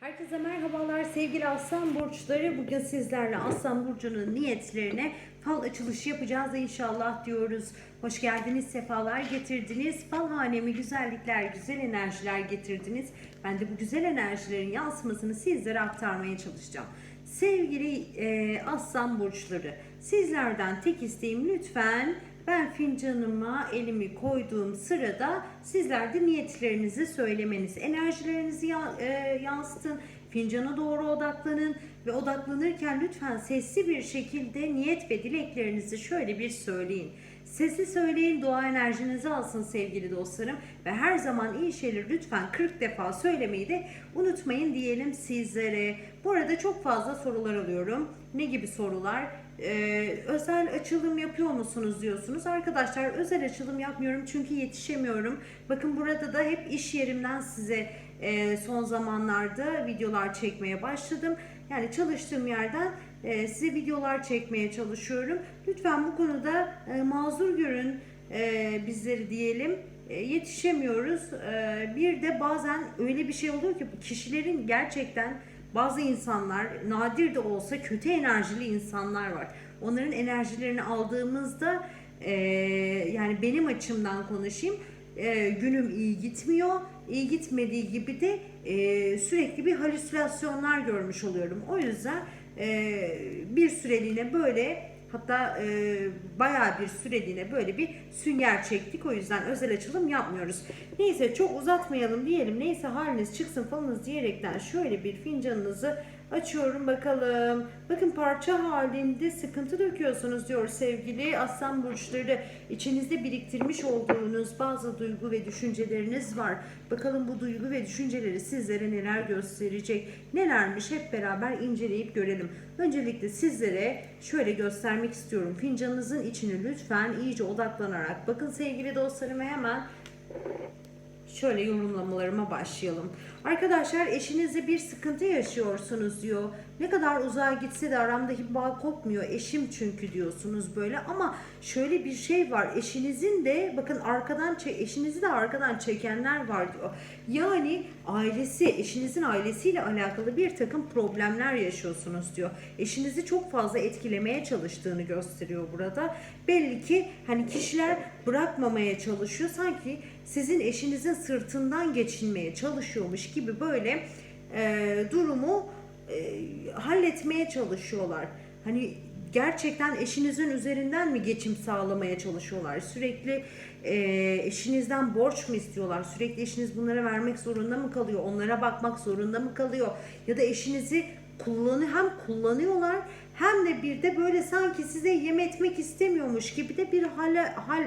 Herkese merhabalar sevgili Aslan Burçları. Bugün sizlerle Aslan Burcu'nun niyetlerine fal açılışı yapacağız inşallah diyoruz. Hoş geldiniz, sefalar getirdiniz. Fal hanemi güzellikler, güzel enerjiler getirdiniz. Ben de bu güzel enerjilerin yansımasını sizlere aktarmaya çalışacağım. Sevgili e, Aslan Burçları, sizlerden tek isteğim lütfen ben fincanıma elimi koyduğum sırada sizler de niyetlerinizi söylemeniz, enerjilerinizi e, yansıtın, fincana doğru odaklanın ve odaklanırken lütfen sesli bir şekilde niyet ve dileklerinizi şöyle bir söyleyin. Sesli söyleyin, dua enerjinizi alsın sevgili dostlarım ve her zaman iyi şeyleri lütfen 40 defa söylemeyi de unutmayın diyelim sizlere. Bu arada çok fazla sorular alıyorum. Ne gibi sorular? Ee, özel açılım yapıyor musunuz diyorsunuz. Arkadaşlar özel açılım yapmıyorum çünkü yetişemiyorum. Bakın burada da hep iş yerimden size e, son zamanlarda videolar çekmeye başladım. Yani çalıştığım yerden e, size videolar çekmeye çalışıyorum. Lütfen bu konuda e, mazur görün e, bizleri diyelim. E, yetişemiyoruz. E, bir de bazen öyle bir şey oluyor ki kişilerin gerçekten bazı insanlar nadir de olsa kötü enerjili insanlar var. Onların enerjilerini aldığımızda e, yani benim açımdan konuşayım e, günüm iyi gitmiyor. İyi gitmediği gibi de e, sürekli bir halüsinasyonlar görmüş oluyorum. O yüzden e, bir süreliğine böyle hatta e, bayağı bir süreliğine böyle bir sünger çektik. O yüzden özel açılım yapmıyoruz. Neyse çok uzatmayalım diyelim. Neyse haliniz çıksın falanız diyerekten şöyle bir fincanınızı açıyorum bakalım. Bakın parça halinde sıkıntı döküyorsunuz diyor sevgili aslan burçları. İçinizde biriktirmiş olduğunuz bazı duygu ve düşünceleriniz var. Bakalım bu duygu ve düşünceleri sizlere neler gösterecek? Nelermiş hep beraber inceleyip görelim. Öncelikle sizlere şöyle göstermek istiyorum. Fincanınızın içini lütfen iyice odaklanarak bakın sevgili dostlarım hemen şöyle yorumlamalarıma başlayalım. Arkadaşlar eşinizle bir sıkıntı yaşıyorsunuz diyor. Ne kadar uzağa gitse de aramdaki bağ kopmuyor. Eşim çünkü diyorsunuz böyle ama şöyle bir şey var. Eşinizin de bakın arkadan eşinizi de arkadan çekenler var diyor. Yani ailesi, eşinizin ailesiyle alakalı bir takım problemler yaşıyorsunuz diyor. Eşinizi çok fazla etkilemeye çalıştığını gösteriyor burada. Belli ki hani kişiler bırakmamaya çalışıyor. Sanki sizin eşinizin sırtından geçinmeye çalışıyormuş gibi böyle e, durumu e, halletmeye çalışıyorlar. Hani gerçekten eşinizin üzerinden mi geçim sağlamaya çalışıyorlar? Sürekli e, eşinizden borç mu istiyorlar? Sürekli eşiniz bunlara vermek zorunda mı kalıyor? Onlara bakmak zorunda mı kalıyor? Ya da eşinizi kullanıyor hem kullanıyorlar hem de bir de böyle sanki size yem etmek istemiyormuş gibi de bir hale, hal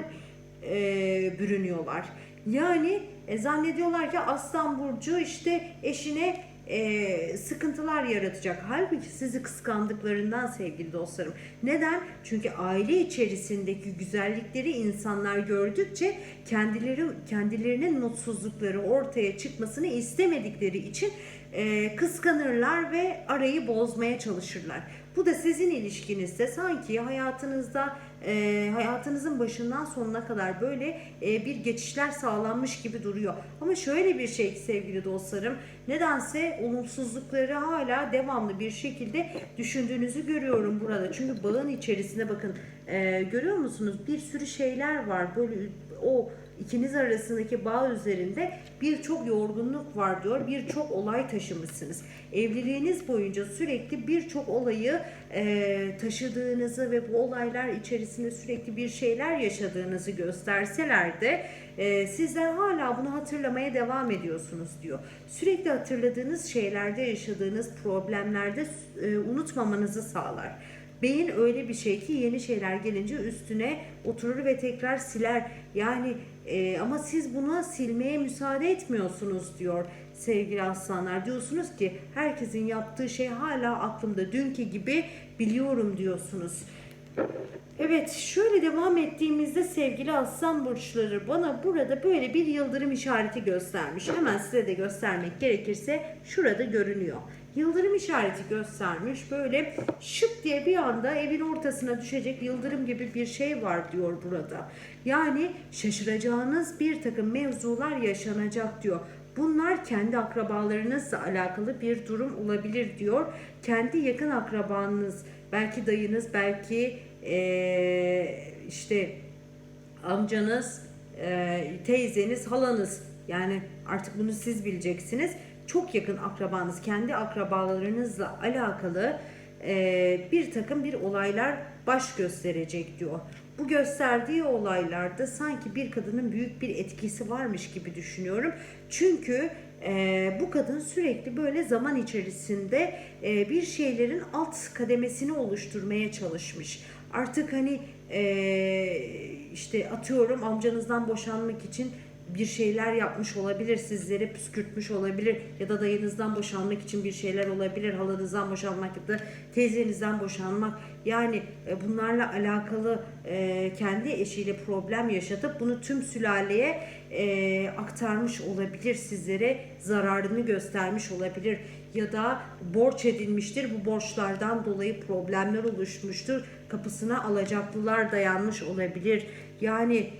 e, bürünüyorlar. Yani e, zannediyorlar ki Aslan Burcu işte eşine e, sıkıntılar yaratacak. Halbuki sizi kıskandıklarından sevgili dostlarım. Neden? Çünkü aile içerisindeki güzellikleri insanlar gördükçe kendileri kendilerinin mutsuzlukları ortaya çıkmasını istemedikleri için e, kıskanırlar ve arayı bozmaya çalışırlar. Bu da sizin ilişkinizde sanki hayatınızda e, hayatınızın başından sonuna kadar böyle e, bir geçişler sağlanmış gibi duruyor. Ama şöyle bir şey sevgili dostlarım, nedense olumsuzlukları hala devamlı bir şekilde düşündüğünüzü görüyorum burada. Çünkü bağın içerisinde bakın e, görüyor musunuz bir sürü şeyler var böyle o ikiniz arasındaki bağ üzerinde birçok yorgunluk var diyor. Birçok olay taşımışsınız. Evliliğiniz boyunca sürekli birçok olayı e, taşıdığınızı ve bu olaylar içerisinde sürekli bir şeyler yaşadığınızı gösterseler de e, sizler hala bunu hatırlamaya devam ediyorsunuz diyor. Sürekli hatırladığınız şeylerde yaşadığınız problemlerde e, unutmamanızı sağlar. Beyin öyle bir şey ki yeni şeyler gelince üstüne oturur ve tekrar siler. Yani e, ama siz buna silmeye müsaade etmiyorsunuz diyor sevgili aslanlar. Diyorsunuz ki herkesin yaptığı şey hala aklımda dünkü gibi biliyorum diyorsunuz. Evet şöyle devam ettiğimizde sevgili aslan burçları bana burada böyle bir yıldırım işareti göstermiş. Hemen size de göstermek gerekirse şurada görünüyor. Yıldırım işareti göstermiş. Böyle şıp diye bir anda evin ortasına düşecek yıldırım gibi bir şey var diyor burada. Yani şaşıracağınız bir takım mevzular yaşanacak diyor. Bunlar kendi akrabalarınızla alakalı bir durum olabilir diyor. Kendi yakın akrabanız, belki dayınız, belki eee, işte amcanız, e, teyzeniz, halanız yani artık bunu siz bileceksiniz. Çok yakın akrabanız, kendi akrabalarınızla alakalı e, bir takım bir olaylar baş gösterecek diyor. Bu gösterdiği olaylarda sanki bir kadının büyük bir etkisi varmış gibi düşünüyorum. Çünkü e, bu kadın sürekli böyle zaman içerisinde e, bir şeylerin alt kademesini oluşturmaya çalışmış. Artık hani e, işte atıyorum amcanızdan boşanmak için bir şeyler yapmış olabilir, sizlere püskürtmüş olabilir ya da dayınızdan boşanmak için bir şeyler olabilir, halanızdan boşanmak ya da teyzenizden boşanmak. Yani e, bunlarla alakalı e, kendi eşiyle problem yaşatıp bunu tüm sülaleye e, aktarmış olabilir, sizlere zararını göstermiş olabilir ya da borç edinmiştir. Bu borçlardan dolayı problemler oluşmuştur. Kapısına alacaklılar dayanmış olabilir. Yani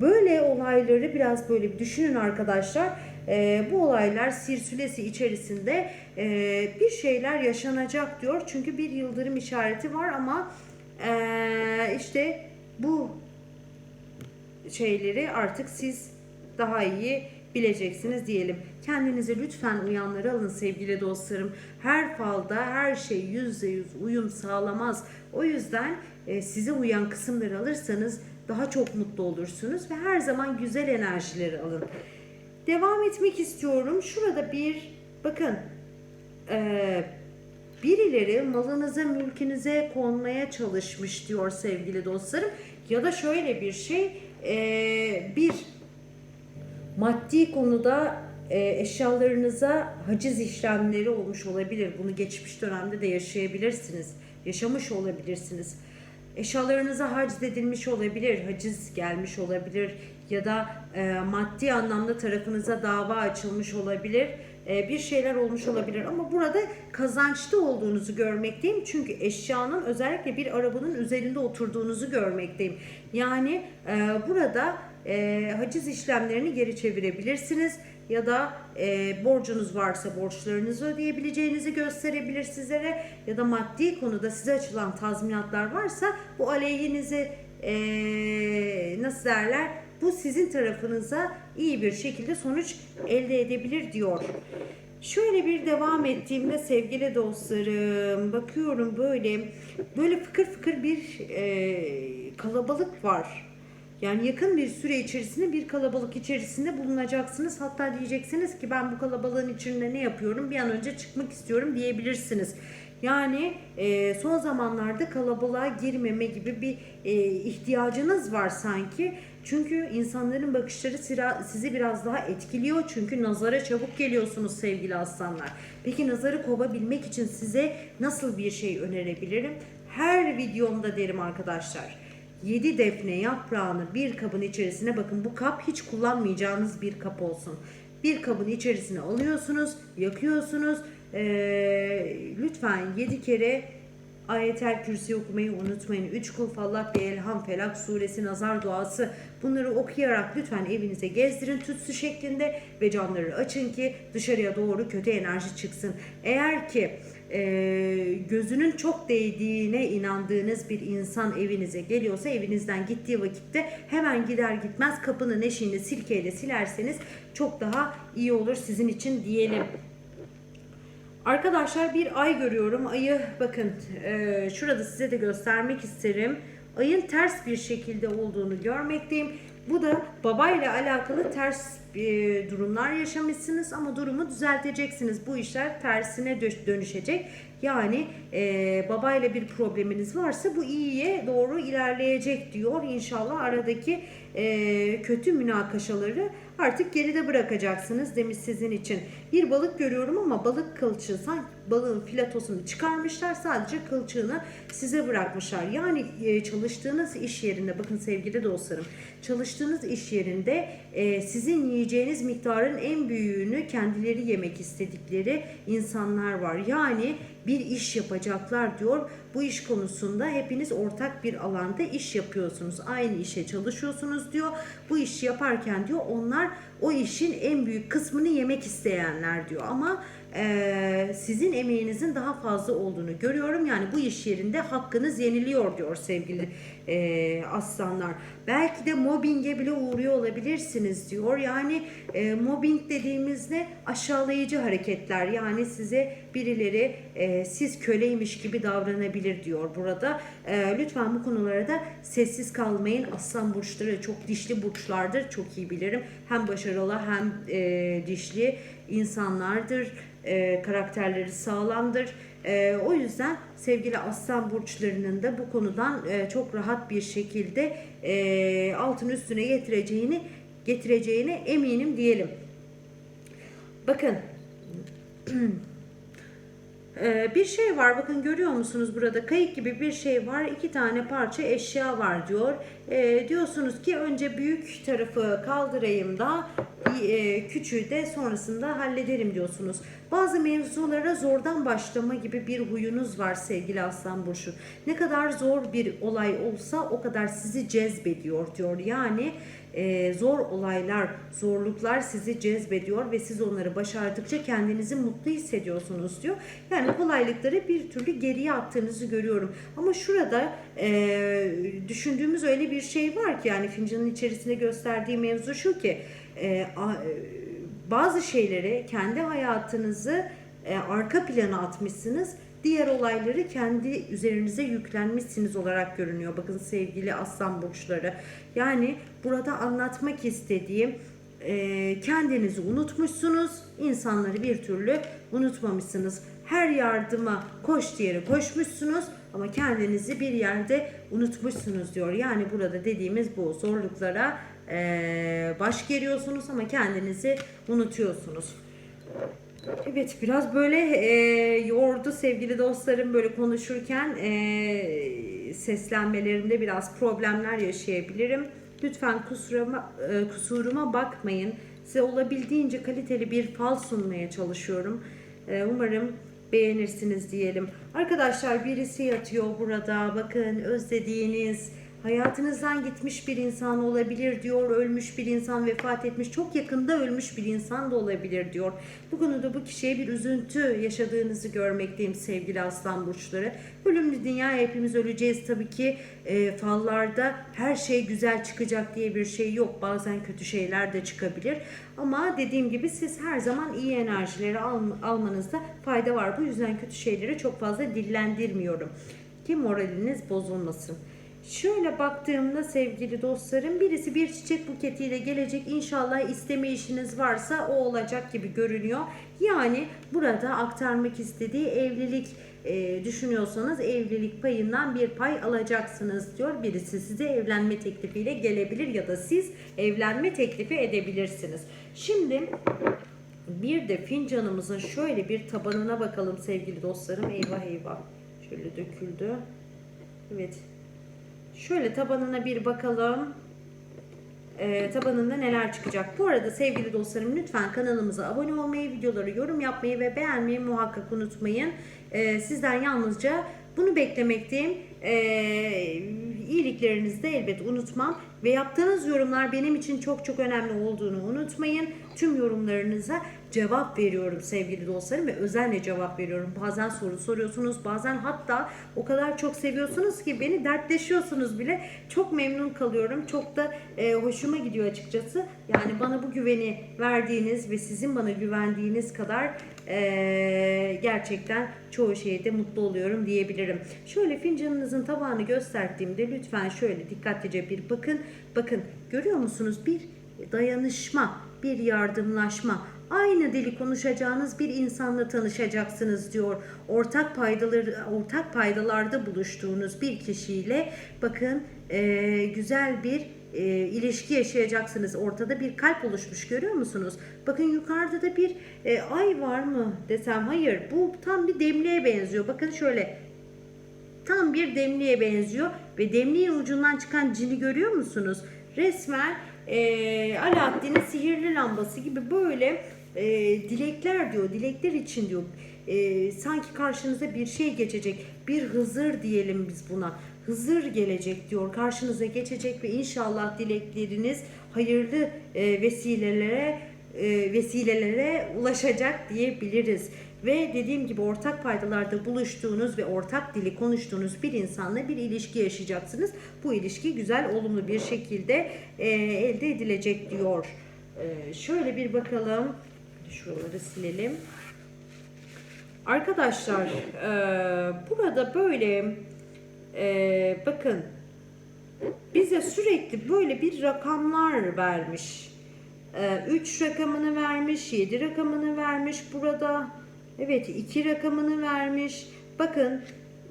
Böyle olayları biraz böyle bir düşünün arkadaşlar. Ee, bu olaylar sirsülesi içerisinde e, bir şeyler yaşanacak diyor. Çünkü bir yıldırım işareti var ama e, işte bu şeyleri artık siz daha iyi bileceksiniz diyelim. Kendinize lütfen uyanları alın sevgili dostlarım. Her falda her şey yüzde yüz uyum sağlamaz. O yüzden e, size uyan kısımları alırsanız daha çok mutlu olursunuz ve her zaman güzel enerjileri alın. Devam etmek istiyorum. Şurada bir bakın e, birileri malınıza mülkünüze konmaya çalışmış diyor sevgili dostlarım. Ya da şöyle bir şey e, bir maddi konuda e, eşyalarınıza haciz işlemleri olmuş olabilir. Bunu geçmiş dönemde de yaşayabilirsiniz. Yaşamış olabilirsiniz. Eşyalarınıza haciz edilmiş olabilir, haciz gelmiş olabilir ya da e, maddi anlamda tarafınıza dava açılmış olabilir. E, bir şeyler olmuş olabilir. Ama burada kazançlı olduğunuzu görmekteyim. Çünkü eşyanın özellikle bir arabanın üzerinde oturduğunuzu görmekteyim. Yani e, burada e, haciz işlemlerini geri çevirebilirsiniz. Ya da e, borcunuz varsa borçlarınızı ödeyebileceğinizi gösterebilir sizlere. Ya da maddi konuda size açılan tazminatlar varsa bu aleyhinize e, nasıl derler? Bu sizin tarafınıza iyi bir şekilde sonuç elde edebilir diyor. Şöyle bir devam ettiğimde sevgili dostlarım bakıyorum böyle böyle fıkır fıkır bir e, kalabalık var. Yani yakın bir süre içerisinde bir kalabalık içerisinde bulunacaksınız. Hatta diyeceksiniz ki ben bu kalabalığın içinde ne yapıyorum? Bir an önce çıkmak istiyorum diyebilirsiniz. Yani e, son zamanlarda kalabalığa girmeme gibi bir e, ihtiyacınız var sanki. Çünkü insanların bakışları sizi biraz daha etkiliyor. Çünkü nazara çabuk geliyorsunuz sevgili aslanlar. Peki nazarı kovabilmek için size nasıl bir şey önerebilirim? Her videomda derim arkadaşlar. 7 defne yaprağını bir kabın içerisine bakın bu kap hiç kullanmayacağınız bir kap olsun. Bir kabın içerisine alıyorsunuz, yakıyorsunuz. Ee, lütfen 7 kere Ayetel Kürsi okumayı unutmayın. 3 kul falak ve elham felak suresi nazar duası bunları okuyarak lütfen evinize gezdirin tütsü şeklinde ve camları açın ki dışarıya doğru kötü enerji çıksın. Eğer ki e, gözünün çok değdiğine inandığınız bir insan evinize geliyorsa evinizden gittiği vakitte hemen gider gitmez kapının eşiğini silkeyle silerseniz çok daha iyi olur sizin için diyelim. Arkadaşlar bir ay görüyorum. Ayı bakın e, şurada size de göstermek isterim. Ayın ters bir şekilde olduğunu görmekteyim. Bu da babayla alakalı ters e, durumlar yaşamışsınız ama durumu düzelteceksiniz. Bu işler tersine dö- dönüşecek. Yani e, babayla bir probleminiz varsa bu iyiye doğru ilerleyecek diyor. İnşallah aradaki e, kötü münakaşaları artık geride bırakacaksınız demiş sizin için. Bir balık görüyorum ama balık kılçığı sanki balığın filetosunu çıkarmışlar. Sadece kılçığını size bırakmışlar. Yani e, çalıştığınız iş yerinde bakın sevgili dostlarım çalıştığınız iş yerinde e, sizin yiyeceğiniz miktarın en büyüğünü kendileri yemek istedikleri insanlar var. Yani bir iş yapacaklar diyor. Bu iş konusunda hepiniz ortak bir alanda iş yapıyorsunuz. Aynı işe çalışıyorsunuz diyor. Bu işi yaparken diyor onlar o işin en büyük kısmını yemek isteyenler diyor. Ama e, sizin emeğinizin daha fazla olduğunu görüyorum. Yani bu iş yerinde hakkınız yeniliyor diyor sevgili e, aslanlar. Belki de mobbinge bile uğruyor olabilirsiniz diyor. Yani e, mobbing dediğimizde aşağılayıcı hareketler. Yani size birileri e, siz köleymiş gibi davranabilir diyor burada. E, lütfen bu konulara da sessiz kalmayın. Aslan burçları çok dişli burçlardır. Çok iyi bilirim. Hem başarılı hem e, dişli insanlardır. E, karakterleri sağlamdır. E, o yüzden sevgili aslan burçlarının da bu konudan e, çok rahat bir şekilde e, altın üstüne getireceğini getireceğine eminim diyelim. Bakın Ee, bir şey var bakın görüyor musunuz burada kayık gibi bir şey var iki tane parça eşya var diyor Ee, diyorsunuz ki önce büyük tarafı kaldırayım da e, küçüğü de sonrasında hallederim diyorsunuz bazı mevzulara zordan başlama gibi bir huyunuz var sevgili aslan burcu ne kadar zor bir olay olsa o kadar sizi cezbediyor diyor yani e, zor olaylar, zorluklar sizi cezbediyor ve siz onları başardıkça kendinizi mutlu hissediyorsunuz diyor. Yani kolaylıkları bir türlü geriye attığınızı görüyorum. Ama şurada e, düşündüğümüz öyle bir şey var ki yani fincanın içerisinde gösterdiği mevzu şu ki e, a, e, bazı şeyleri kendi hayatınızı e, arka plana atmışsınız diğer olayları kendi üzerinize yüklenmişsiniz olarak görünüyor. Bakın sevgili aslan burçları. Yani burada anlatmak istediğim e, kendinizi unutmuşsunuz. insanları bir türlü unutmamışsınız. Her yardıma koş diyere koşmuşsunuz ama kendinizi bir yerde unutmuşsunuz diyor. Yani burada dediğimiz bu zorluklara e, baş geriyorsunuz ama kendinizi unutuyorsunuz. Evet biraz böyle e, yordu sevgili dostlarım böyle konuşurken e, seslenmelerimde biraz problemler yaşayabilirim. Lütfen kusuruma, e, kusuruma bakmayın. Size olabildiğince kaliteli bir fal sunmaya çalışıyorum. E, umarım beğenirsiniz diyelim. Arkadaşlar birisi yatıyor burada. Bakın özlediğiniz hayatınızdan gitmiş bir insan olabilir diyor. Ölmüş bir insan vefat etmiş. Çok yakında ölmüş bir insan da olabilir diyor. Bu konuda bu kişiye bir üzüntü yaşadığınızı görmekteyim sevgili aslan burçları. Ölümlü dünya hepimiz öleceğiz tabii ki. E, fallarda her şey güzel çıkacak diye bir şey yok. Bazen kötü şeyler de çıkabilir. Ama dediğim gibi siz her zaman iyi enerjileri al, almanızda fayda var. Bu yüzden kötü şeyleri çok fazla dillendirmiyorum. Ki moraliniz bozulmasın. Şöyle baktığımda sevgili dostlarım birisi bir çiçek buketiyle gelecek inşallah isteme işiniz varsa o olacak gibi görünüyor. Yani burada aktarmak istediği evlilik e, düşünüyorsanız evlilik payından bir pay alacaksınız diyor. Birisi size evlenme teklifiyle gelebilir ya da siz evlenme teklifi edebilirsiniz. Şimdi bir de fincanımızın şöyle bir tabanına bakalım sevgili dostlarım. Eyvah eyvah. Şöyle döküldü. Evet Şöyle tabanına bir bakalım. Ee, tabanında neler çıkacak. Bu arada sevgili dostlarım lütfen kanalımıza abone olmayı, videoları yorum yapmayı ve beğenmeyi muhakkak unutmayın. Ee, sizden yalnızca bunu beklemekteyim. Ee, iyiliklerinizi de elbet unutmam. Ve yaptığınız yorumlar benim için çok çok önemli olduğunu unutmayın. Tüm yorumlarınıza cevap veriyorum sevgili dostlarım ve özenle cevap veriyorum. Bazen soru soruyorsunuz, bazen hatta o kadar çok seviyorsunuz ki beni dertleşiyorsunuz bile. Çok memnun kalıyorum. Çok da e, hoşuma gidiyor açıkçası. Yani bana bu güveni verdiğiniz ve sizin bana güvendiğiniz kadar e, gerçekten çoğu şeyde mutlu oluyorum diyebilirim. Şöyle fincanınızın tabağını gösterdiğimde lütfen şöyle dikkatlice bir bakın. Bakın görüyor musunuz? Bir dayanışma, bir yardımlaşma, aynı dili konuşacağınız bir insanla tanışacaksınız diyor. Ortak paydaları ortak paydalarda buluştuğunuz bir kişiyle bakın e, güzel bir e, ilişki yaşayacaksınız. Ortada bir kalp oluşmuş görüyor musunuz? Bakın yukarıda da bir e, ay var mı desem hayır. Bu tam bir demliğe benziyor. Bakın şöyle tam bir demliğe benziyor ve demliğin ucundan çıkan cini görüyor musunuz? Resmen e, Alaaddin'in sihirli lambası gibi böyle e, dilekler diyor, dilekler için diyor. E, sanki karşınıza bir şey geçecek, bir Hızır diyelim biz buna. Hızır gelecek diyor, karşınıza geçecek ve inşallah dilekleriniz hayırlı e, vesilelere e, vesilelere ulaşacak diyebiliriz. Ve dediğim gibi ortak paydalarda buluştuğunuz ve ortak dili konuştuğunuz bir insanla bir ilişki yaşayacaksınız. Bu ilişki güzel, olumlu bir şekilde e, elde edilecek diyor. E, şöyle bir bakalım. Şuraları silelim. Arkadaşlar e, burada böyle e, bakın bize sürekli böyle bir rakamlar vermiş. 3 rakamını vermiş, 7 rakamını vermiş burada. Evet 2 rakamını vermiş. Bakın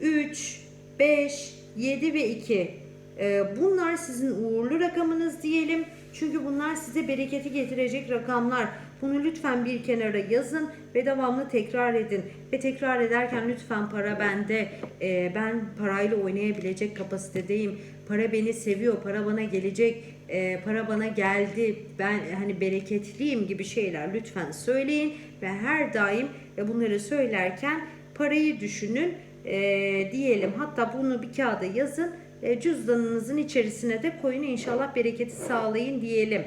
3, 5, 7 ve 2. Ee, bunlar sizin uğurlu rakamınız diyelim. Çünkü bunlar size bereketi getirecek rakamlar. Bunu lütfen bir kenara yazın ve devamlı tekrar edin. Ve tekrar ederken lütfen para bende. Ee, ben parayla oynayabilecek kapasitedeyim. Para beni seviyor, para bana gelecek, ee, para bana geldi. Ben hani bereketliyim gibi şeyler lütfen söyleyin ve her daim bunları söylerken parayı düşünün ee, diyelim. Hatta bunu bir kağıda yazın. E, cüzdanınızın içerisine de koyun inşallah bereketi sağlayın diyelim.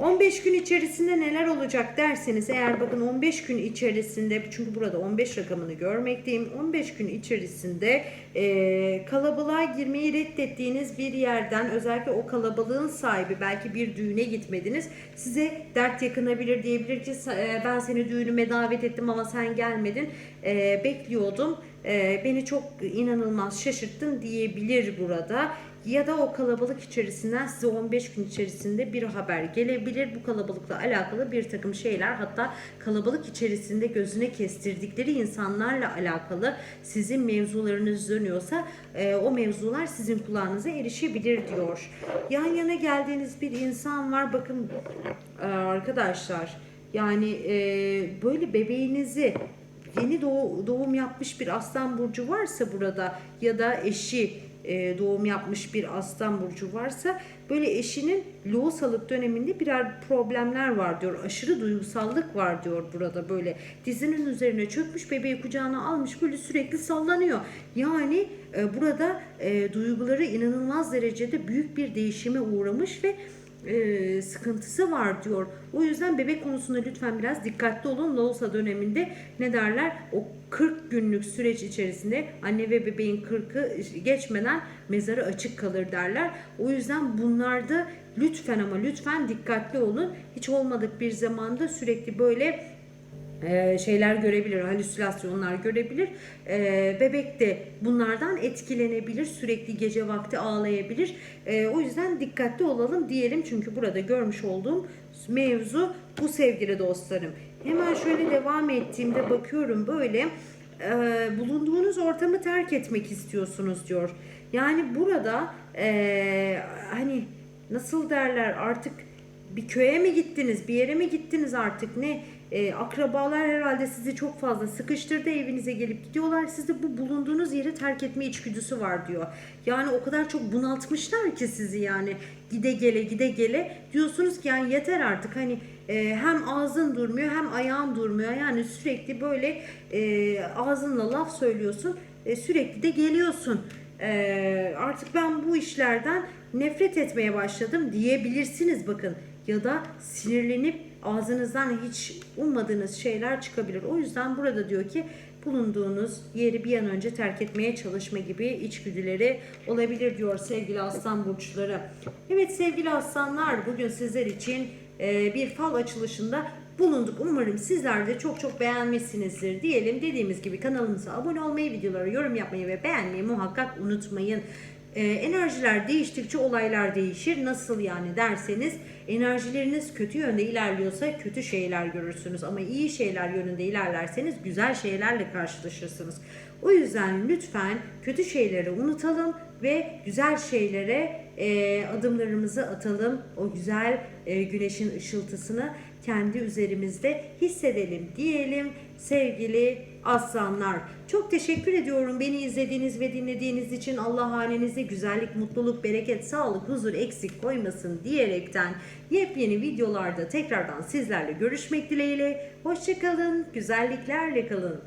15 gün içerisinde neler olacak derseniz eğer bakın 15 gün içerisinde çünkü burada 15 rakamını görmekteyim 15 gün içerisinde e, kalabalığa girmeyi reddettiğiniz bir yerden özellikle o kalabalığın sahibi belki bir düğüne gitmediniz size dert yakınabilir diyebilir ki e, ben seni düğünüme davet ettim ama sen gelmedin e, bekliyordum. E, beni çok inanılmaz şaşırttın diyebilir burada ya da o kalabalık içerisinden size 15 gün içerisinde bir haber gelebilir. Bu kalabalıkla alakalı bir takım şeyler hatta kalabalık içerisinde gözüne kestirdikleri insanlarla alakalı sizin mevzularınız dönüyorsa e, o mevzular sizin kulağınıza erişebilir diyor. Yan yana geldiğiniz bir insan var bakın e, arkadaşlar yani e, böyle bebeğinizi yeni doğ- doğum yapmış bir aslan burcu varsa burada ya da eşi e, doğum yapmış bir aslan burcu varsa böyle eşinin lohusalık döneminde birer problemler var diyor. Aşırı duygusallık var diyor burada böyle. Dizinin üzerine çökmüş bebeği kucağına almış böyle sürekli sallanıyor. Yani e, burada e, duyguları inanılmaz derecede büyük bir değişime uğramış ve e, sıkıntısı var diyor. O yüzden bebek konusunda lütfen biraz dikkatli olun. Lohusa döneminde ne derler? O 40 günlük süreç içerisinde anne ve bebeğin 40'ı geçmeden mezarı açık kalır derler. O yüzden bunlarda lütfen ama lütfen dikkatli olun. Hiç olmadık bir zamanda sürekli böyle e, şeyler görebilir, halüsinasyonlar görebilir. E, bebek de bunlardan etkilenebilir, sürekli gece vakti ağlayabilir. E, o yüzden dikkatli olalım diyelim çünkü burada görmüş olduğum mevzu bu sevgili dostlarım. Hemen şöyle devam ettiğimde bakıyorum böyle e, bulunduğunuz ortamı terk etmek istiyorsunuz diyor. Yani burada e, hani nasıl derler artık bir köye mi gittiniz, bir yere mi gittiniz artık ne? E, akrabalar herhalde sizi çok fazla sıkıştırdı, evinize gelip gidiyorlar. Sizde bu bulunduğunuz yeri terk etme içgüdüsü var diyor. Yani o kadar çok bunaltmışlar ki sizi yani gide gele gide gele diyorsunuz ki yani yeter artık hani e, hem ağzın durmuyor hem ayağın durmuyor. Yani sürekli böyle e, ağzınla laf söylüyorsun, e, sürekli de geliyorsun. E, artık ben bu işlerden nefret etmeye başladım diyebilirsiniz bakın ya da sinirlenip ağzınızdan hiç ummadığınız şeyler çıkabilir. O yüzden burada diyor ki bulunduğunuz yeri bir an önce terk etmeye çalışma gibi içgüdüleri olabilir diyor sevgili aslan burçları. Evet sevgili aslanlar bugün sizler için e, bir fal açılışında bulunduk. Umarım sizler de çok çok beğenmişsinizdir diyelim. Dediğimiz gibi kanalımıza abone olmayı, videolara yorum yapmayı ve beğenmeyi muhakkak unutmayın. Ee, enerjiler değiştikçe olaylar değişir. Nasıl yani derseniz enerjileriniz kötü yönde ilerliyorsa kötü şeyler görürsünüz. Ama iyi şeyler yönünde ilerlerseniz güzel şeylerle karşılaşırsınız. O yüzden lütfen kötü şeyleri unutalım. ve güzel şeylere e, adımlarımızı atalım. O güzel e, güneşin ışıltısını kendi üzerimizde hissedelim diyelim sevgili aslanlar. Çok teşekkür ediyorum beni izlediğiniz ve dinlediğiniz için. Allah hanenize güzellik, mutluluk, bereket, sağlık, huzur eksik koymasın diyerekten yepyeni videolarda tekrardan sizlerle görüşmek dileğiyle. Hoşçakalın, güzelliklerle kalın.